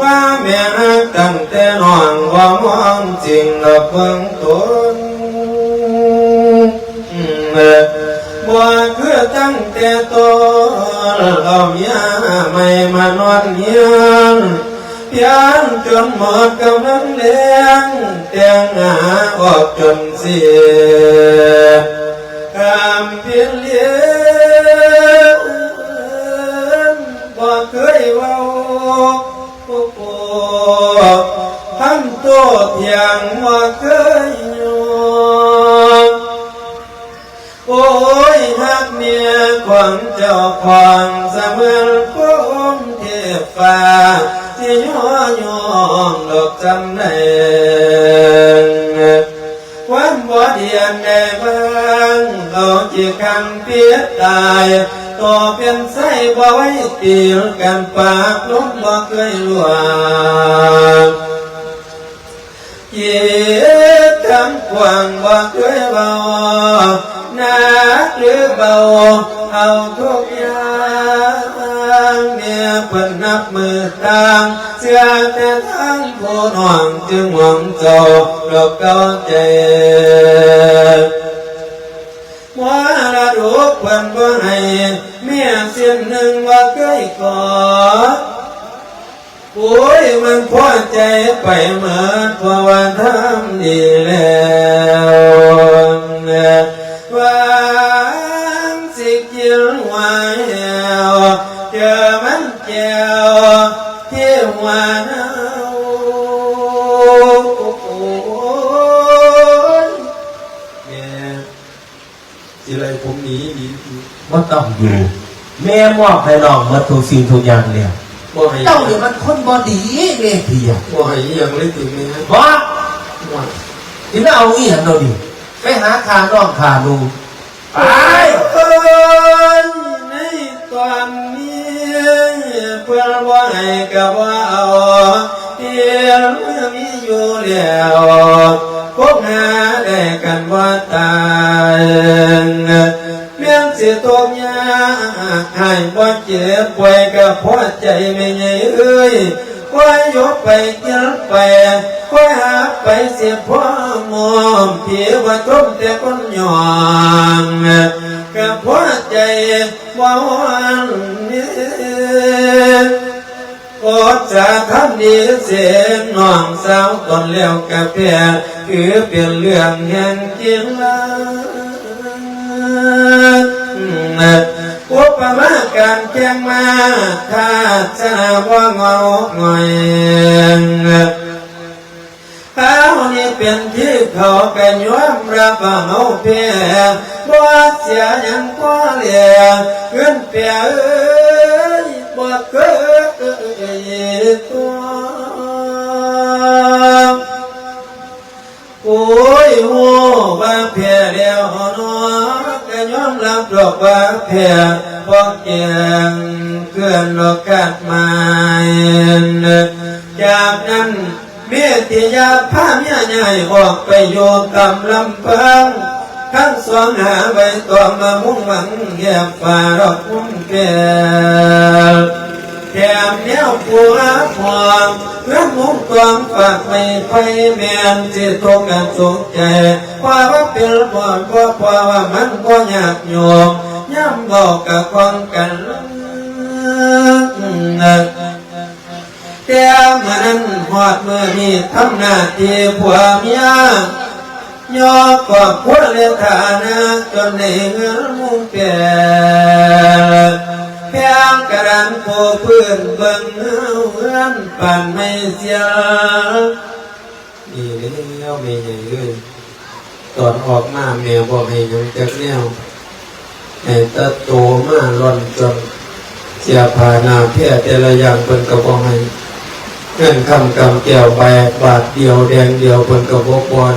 ว่าแม่ฮักตั้งแต่นองว่ามองจริงและเพิ่งตนเอ่อบ่คือตั้งแต่ต้นเอาเมียไม่มานอนเฮียนเพียนจนหมดกำลังเลี้ยงแต่งหาออกจนเสีย เพียงบ่าเคยอยอมโอ้ยฮักเมียของเจ้าของเสมือนก้มเทพฟ้าที่ย่อยอมดอกจำในความบ่เดียนได้เบ้างเราจีคันเปียตายต่อเป็นไส้บ่ไว้ตีลกันปากล้มบ่เคยลวง เย็ดคำกว้างบ่เคยเบานักหรือเบาเอาทุกอย่างเนี่ยเพิ่นนับมือตางเสียแต่ทั้งผู้น้องจึงหวังเจ้าดอกเก้าใจว่าละดูเพิ่นบ่ให้เมียเสียนหนึ่งว่าเคยกอด โอ้ยมันพอใจไปเหมือนเพราะว่าทำดีแล้วว่าสิกินไว้แล้วเจอมันแก้วที่หัวเนอ้ยแม่สิไรผมหนีหนีว่าต้องอยู่ แม่มอบให้น้องหมาทุกสิ่งทุกอย่างเลย บ่ให้เจ้าเนี่ยมันคนบอดีเม่พี่อะบ่ให้อิหยังเลยติแม่บอกว่าที่ไม่เอาอีหยังเราดิไปหาคาน้องคาลุงไปเอ้ยในตอนนี้เพื่อนว่าให้กับว่าเอาเพียงมีอยู่แล้วพบหาได้กันว่าตายเมียงสิตกยา ให้บ่เจ็บป่วยกับพอใจไม่ใหญ่เอ้ยค่อยยกไปกินไปค่อยหาไปเสียพ่อมอมเพีว่าจมแต่คนหยอนกับพ่อใจว่าวันนี้กอดจะทำดีเสียงน้องสาวตอนแล้วกับเพียคือเป็นเรื่องแห่งจริงละ อุปมาการแจ้งมาถ้าจะว่างอหงอยเขานี่เป็นที่เขากันยอมรับเขาเพียบ่เสียยังก็เหลียเงินเปียเอ้ยบ่เคยตัวโอ้ยโหว่าเพียเดียวหนอก็ยอมรับดอกว่าเพีย พอเกียงเกินดอกกัดไม้จากนั้นเมียที่ยาพาเมียใหญ่ออกไปโยกำลำพังทั้งสองหาใบตัวมามุ่งหวังแยบฝ่าดอกพุ่มแก้วแถมแนวผัวพร้อมเพื่อนมุงกองฝากไม่ไฟแมนจิตตรงกันสุขใจว่าว่าเป็นบ่อนก็เพราว่ามันก็อยากโยม ย้ำบอกกับคนกันลักแต่มันนั้นหอดเมื่อนี้ทำหน้าที่ผัวเมียยอกกว่าผัวเลี้ยฐานะจนในเงินมุ่งแก่เพียงกระดันโผพื้นเบิ่งเฮือนปั่นไม่เสียนี่แล้วแม่ใหญ่เอ้ยตอนออกมาแม่บอกให้ยังจักแนว เอตโตมาลอนจนเสียภานาเพียแต่ละอย่างเป็นก็บ่ให้เงินคำกำแก้วใบบาทเดียวแดงเดียวเป็นก็บ่ปอน